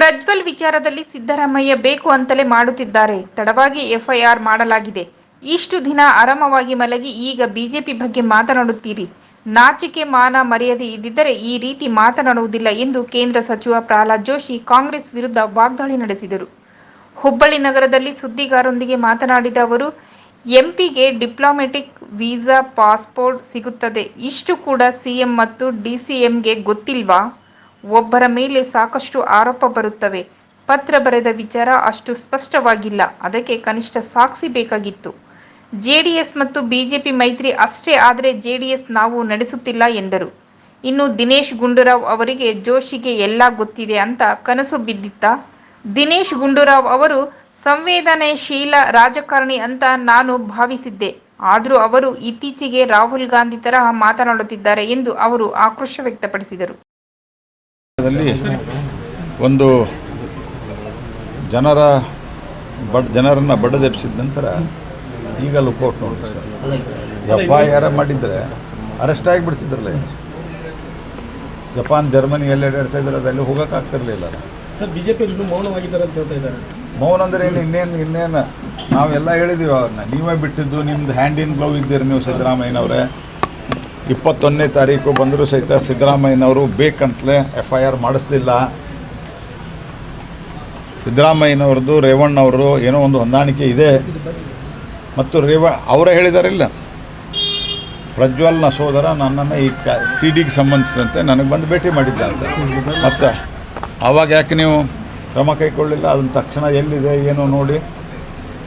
ಪ್ರಜ್ವಲ್ ವಿಚಾರದಲ್ಲಿ ಸಿದ್ದರಾಮಯ್ಯ ಬೇಕು ಅಂತಲೇ ಮಾಡುತ್ತಿದ್ದಾರೆ. ತಡವಾಗಿ ಎಫ್ಐಆರ್ ಮಾಡಲಾಗಿದೆ. ಇಷ್ಟು ದಿನ ಆರಾಮವಾಗಿ ಮಲಗಿ ಈಗ ಬಿಜೆಪಿ ಬಗ್ಗೆ ಮಾತನಾಡುತ್ತೀರಿ. ನಾಚಿಕೆ ಮಾನ ಮರ್ಯಾದೆ ಇದ್ದಿದ್ದರೆ ಈ ರೀತಿ ಮಾತನಾಡುವುದಿಲ್ಲ ಎಂದು ಕೇಂದ್ರ ಸಚಿವ ಪ್ರಹ್ಲಾದ್ ಜೋಶಿ ಕಾಂಗ್ರೆಸ್ ವಿರುದ್ಧ ವಾಗ್ದಾಳಿ ನಡೆಸಿದರು. ಹುಬ್ಬಳ್ಳಿ ನಗರದಲ್ಲಿ ಸುದ್ದಿಗಾರರೊಂದಿಗೆ ಮಾತನಾಡಿದ ಅವರು, ಎಂಪಿಗೆ ಡಿಪ್ಲೊಮೆಟಿಕ್ ವೀಸಾ ಪಾಸ್ಪೋರ್ಟ್ ಸಿಗುತ್ತದೆ. ಇಷ್ಟು ಕೂಡ ಸಿಎಂ ಮತ್ತು ಡಿಸಿಎಂಗೆ ಗೊತ್ತಿಲ್ವಾ? ಒಬ್ಬರ ಮೇಲೆ ಸಾಕಷ್ಟು ಆರೋಪ ಬರುತ್ತವೆ. ಪತ್ರ ಬರೆದ ವಿಚಾರ ಅಷ್ಟು ಸ್ಪಷ್ಟವಾಗಿಲ್ಲ. ಅದಕ್ಕೆ ಕನಿಷ್ಠ ಸಾಕ್ಷಿ ಬೇಕಾಗಿತ್ತು. ಜೆಡಿಎಸ್ ಮತ್ತು ಬಿಜೆಪಿ ಮೈತ್ರಿ ಅಷ್ಟೇ ಆದರೆ ಜೆಡಿಎಸ್ ನಾವು ನಡೆಸುತ್ತಿಲ್ಲ ಎಂದರು. ಇನ್ನು ದಿನೇಶ್ ಗುಂಡೂರಾವ್ ಅವರಿಗೆ ಜೋಶಿಗೆ ಎಲ್ಲ ಗೊತ್ತಿದೆ ಅಂತ ಕನಸು ಬಿದ್ದಿತ್ತ? ದಿನೇಶ್ ಗುಂಡೂರಾವ್ ಅವರು ಸಂವೇದನಾಶೀಲ ರಾಜಕಾರಣಿ ಅಂತ ನಾನು ಭಾವಿಸಿದ್ದೆ. ಆದರೂ ಅವರು ಇತ್ತೀಚೆಗೆ ರಾಹುಲ್ ಗಾಂಧಿ ತರಹ ಮಾತನಾಡುತ್ತಿದ್ದಾರೆ ಎಂದು ಅವರು ಆಕ್ರೋಶ ವ್ಯಕ್ತಪಡಿಸಿದರು. ಒಂದು ಜನರ ಬಡ್ ಜನರನ್ನು ಬಡದೆಬ್ಸಿದ ನಂತರ ಈಗ ಲುಕೌಟ್ ನೋಡಿ ಸರ್. ಎಫ್ ಐ ಆರ್ ಮಾಡಿದರೆ ಅರೆಸ್ಟ್ ಆಗಿಬಿಡ್ತಿದ್ರಲ್ಲ ಜಪಾನ್ ಜರ್ಮನಿ ಎಲ್ಲ ಅಡ್ಡಾಡ್ತಾ ಇದ್ದಾರೆ ಅದೆಲ್ಲಿ ಹೋಗೋಕ್ಕಾಗ್ತಿರ್ಲಿಲ್ಲ ಸರ್ ಬಿಜೆಪಿ ಮೌನವಾಗಿ ಮೌನವಾಗಿದ್ದಾರೆ ಅಂತ ಹೇಳ್ತಾ ಇದ್ದಾರೆ. ಮೌನ ಅಂದರೆ ಏನು? ಇನ್ನೇನು ಇನ್ನೇನು? ನಾವೆಲ್ಲ ಹೇಳಿದೀವಿ ಅವ್ರನ್ನ. ನೀವೇ ಬಿಟ್ಟಿದ್ದು ನಿಮ್ದು ಹ್ಯಾಂಡ್ ಇನ್ ಗ್ಲೌ ಇದ್ದೀರಿ ನೀವು ಸಿದ್ದರಾಮಯ್ಯನವರೇ. ಇಪ್ಪತ್ತೊಂದನೇ ತಾರೀಕು ಬಂದರೂ ಸಹಿತ ಸಿದ್ದರಾಮಯ್ಯನವರು ಬೇಕಂತಲೇ ಎಫ್ ಐ ಆರ್ ಮಾಡಿಸ್ಲಿಲ್ಲ. ಸಿದ್ದರಾಮಯ್ಯನವ್ರದ್ದು ರೇವಣ್ಣವರು ಏನೋ ಒಂದು ಹೊಂದಾಣಿಕೆ ಇದೆ. ಮತ್ತು ರೇವ, ಅವರೇ ಹೇಳಿದಾರಿಲ್ಲ. ಪ್ರಜ್ವಲ್ನ ಸೋದರ ನನ್ನನ್ನು ಈ ಕ ಸಿ ಡಿಗೆ ಸಂಬಂಧಿಸಿದಂತೆ ನನಗೆ ಬಂದು ಭೇಟಿ ಮಾಡಿದ್ದ ಅಂತ ಮತ್ತು ಆವಾಗ ಯಾಕೆ ನೀವು ಕ್ರಮ ಕೈಗೊಳ್ಳಿಲ್ಲ? ಅದನ್ನ ತಕ್ಷಣ ಎಲ್ಲಿದೆ, ಏನೋ ನೋಡಿ?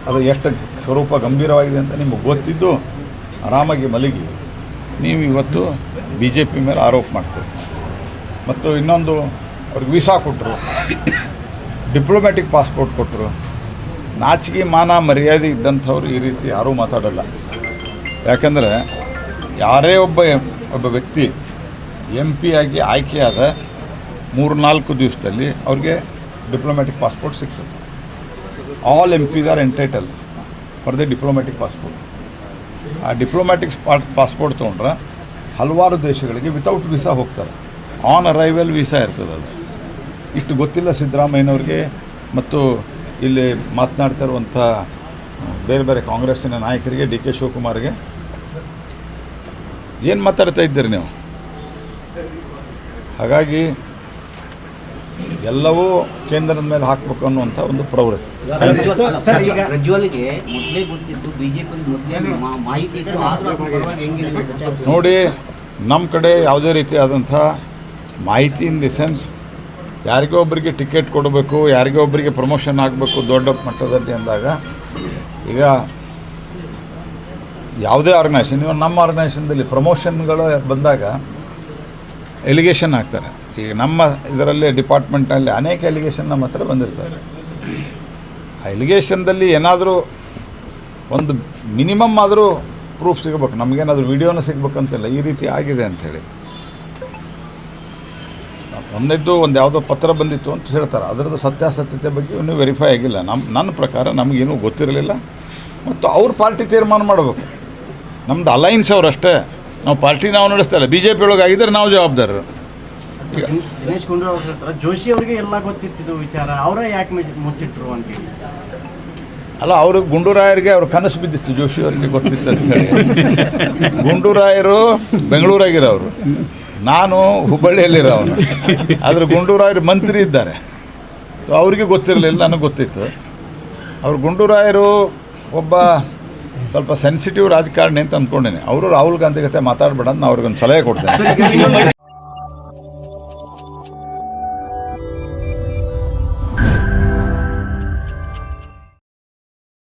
ಅದು ಎಷ್ಟು ಸ್ವರೂಪ ಗಂಭೀರವಾಗಿದೆ ಅಂತ ನಿಮಗೆ ಗೊತ್ತಿದ್ದು ಆರಾಮಾಗಿ ಮಲಗಿ. ನೀವು ಇವತ್ತು ಬಿ ಜೆ ಪಿ ಮೇಲೆ ಆರೋಪ ಮಾಡ್ತೀರಿ. ಮತ್ತು ಇನ್ನೊಂದು, ಅವ್ರಿಗೆ ವೀಸಾ ಕೊಟ್ಟರು ಡಿಪ್ಲೊಮ್ಯಾಟಿಕ್ ಪಾಸ್ಪೋರ್ಟ್ ಕೊಟ್ಟರು ನಾಚಿಕೆ, ಮಾನ, ಮರ್ಯಾದೆ ಇದ್ದಂಥವ್ರು ಈ ರೀತಿ ಯಾರೂ ಮಾತಾಡಲ್ಲ. ಯಾಕೆಂದರೆ ಯಾರೇ ಒಬ್ಬ ಒಬ್ಬ ವ್ಯಕ್ತಿ ಎಂ ಪಿ ಆಗಿ ಆಯ್ಕೆಯಾದ ಮೂರು ನಾಲ್ಕು ದಿವಸದಲ್ಲಿ ಅವ್ರಿಗೆ ಡಿಪ್ಲೊಮ್ಯಾಟಿಕ್ ಪಾಸ್ಪೋರ್ಟ್ ಸಿಗ್ತದೆ all M Ps are entitle for the diplomatic passport ಆ ಡಿಪ್ಲೊಮ್ಯಾಟಿಕ್ ಪಾಸ್ಪೋರ್ಟ್ ತೊಗೊಂಡ್ರೆ ಹಲವಾರು ದೇಶಗಳಿಗೆ ವಿತೌಟ್ ವೀಸಾ ಹೋಗ್ತಾರೆ. ಆನ್ ಅರೈವಲ್ ವೀಸಾ ಇರ್ತದೆ ಅದು. ಇಷ್ಟು ಗೊತ್ತಿಲ್ಲ ಸಿದ್ದರಾಮಯ್ಯನವ್ರಿಗೆ ಮತ್ತು ಇಲ್ಲಿ ಮಾತನಾಡ್ತಾ ಇರುವಂಥ ಬೇರೆ ಬೇರೆ ಕಾಂಗ್ರೆಸ್ಸಿನ ನಾಯಕರಿಗೆ ಡಿ ಕೆ ಶಿವಕುಮಾರ್ಗೆ. ಏನು ಮಾತಾಡ್ತಾ ಇದ್ದೀರಿ ನೀವು? ಹಾಗಾಗಿ ಎಲ್ಲವೂ ಕೇಂದ್ರದ ಮೇಲೆ ಹಾಕಬೇಕು ಅನ್ನುವಂಥ ಒಂದು ಪ್ರವೃತ್ತಿ. ಸರ್, ಸರ್, ಈಗ- ಪ್ರಜ್ವಲ್ಗೆ ಮೊದಲೇ ಗೊತ್ತಿತ್ತು ಬಿಜೆಪಿ ಮೊದಲೇ ಮಾ- ಮಾಹಿತಿ ಇತ್ತು ಆದ್ರೂ ಪರವಾಗಿ ಹೆಂಗೆ ನೋಡಿ ನಮ್ಮ ಕಡೆ ಯಾವುದೇ ರೀತಿಯಾದಂಥ ಮಾಹಿತಿ ಇನ್ ದಿ ಸೆನ್ಸ್ ಯಾರಿಗೋ ಒಬ್ಬರಿಗೆ ಟಿಕೆಟ್ ಕೊಡಬೇಕು ಯಾರಿಗೋ ಒಬ್ಬರಿಗೆ ಪ್ರಮೋಷನ್ ಆಗಬೇಕು ದೊಡ್ಡ ಮಟ್ಟದಲ್ಲಿ ಅಂದಾಗ ಈಗ ಯಾವುದೇ ಆರ್ಗನೈಸೇಷನ್ ಇವಾಗ ನಮ್ಮ ಆರ್ಗನೈಸೇಷನ್ದಲ್ಲಿ ಪ್ರಮೋಷನ್ಗಳು ಬಂದಾಗ ಎಲಿಗೇಷನ್ ಹಾಕ್ತಾರೆ. ಈಗ ನಮ್ಮ ಇದರಲ್ಲಿ ಡಿಪಾರ್ಟ್ಮೆಂಟ್ನಲ್ಲಿ ಅನೇಕ ಎಲಿಗೇಷನ್ ನಮ್ಮ ಹತ್ರ ಬಂದಿರ್ತಾರೆ. ಆ ಎಲಿಗೇಷನ್ದಲ್ಲಿ ಏನಾದರೂ ಒಂದು ಮಿನಿಮಮ್ ಆದರೂ ಪ್ರೂಫ್ ಸಿಗಬೇಕು. ನಮಗೇನಾದರೂ ವಿಡಿಯೋನ ಸಿಗ್ಬೇಕಂತಿಲ್ಲ ಈ ರೀತಿ ಆಗಿದೆ ಅಂಥೇಳಿ ಒಂದಿದ್ದು ಒಂದು ಯಾವುದೋ ಪತ್ರ ಬಂದಿತ್ತು ಅಂತ ಹೇಳ್ತಾರೆ. ಅದರದ್ದು ಸತ್ಯಾಸತ್ಯತೆ ಬಗ್ಗೆ ಇನ್ನೂ ವೆರಿಫೈ ಆಗಿಲ್ಲ. ನಮ್ಮ ನನ್ನ ಪ್ರಕಾರ ನಮಗೇನೂ ಗೊತ್ತಿರಲಿಲ್ಲ. ಮತ್ತು ಅವ್ರ ಪಾರ್ಟಿ ತೀರ್ಮಾನ ಮಾಡಬೇಕು. ನಮ್ಮದು ಅಲೈನ್ಸ್ ಅವರಷ್ಟೇ. ನಾವು ಪಾರ್ಟಿ ನಾವು ನಡೆಸ್ತಾ ಇಲ್ಲ. ಬಿ ಜೆ ಪಿ ಒಳಗೆ ಆಗಿದ್ದರೆ ನಾವು ಜವಾಬ್ದಾರರು. ದಿನೇಶ್ ಗುಂಡೂರಾವ್ ಹೇಳ್ತಾರೆ ಜೋಶಿ ಅವರಿಗೆ ಎಲ್ಲ ಗೊತ್ತಿತ್ತು ವಿಚಾರ ಅವರೇ ಯಾಕೆ ಮುಚ್ಚಿ- ಮುಚ್ಚಿಟ್ರು ಅಂತೇಳಿ ಅಲ್ಲ ಅವರು ಗುಂಡೂರಾಯರಿಗೆ ಅವ್ರ ಕನಸು ಬಿದ್ದಿತ್ತು ಜೋಶಿ ಅವರಿಗೆ ಗೊತ್ತಿತ್ತು ಅಂತ ಹೇಳಿ. ಗುಂಡೂರಾಯರು ಬೆಂಗಳೂರಾಗಿರೋರು ನಾನು ಹುಬ್ಬಳ್ಳಿಯಲ್ಲಿರೋ ಅವನು. ಆದರೆ ಗುಂಡೂರಾಯರು ಮಂತ್ರಿ ಇದ್ದಾರೆ. ಅವ್ರಿಗೆ ಗೊತ್ತಿರಲಿಲ್ಲ ನನಗೆ ಗೊತ್ತಿತ್ತು. ಅವ್ರು ಗುಂಡೂರಾಯರು ಒಬ್ಬ ಸ್ವಲ್ಪ ಸೆನ್ಸಿಟಿವ್ ರಾಜಕಾರಣಿ ಅಂತ ಅಂದ್ಕೊಂಡಿನಿ ಅವರು ರಾಹುಲ್ ಗಾಂಧಿ ಜೊತೆ ಮಾತಾಡಬೇಡ ಅಂತ ನಾ ಅವ್ರಿಗೊಂದು ಸಲಹೆ ಕೊಡ್ತೇನೆ.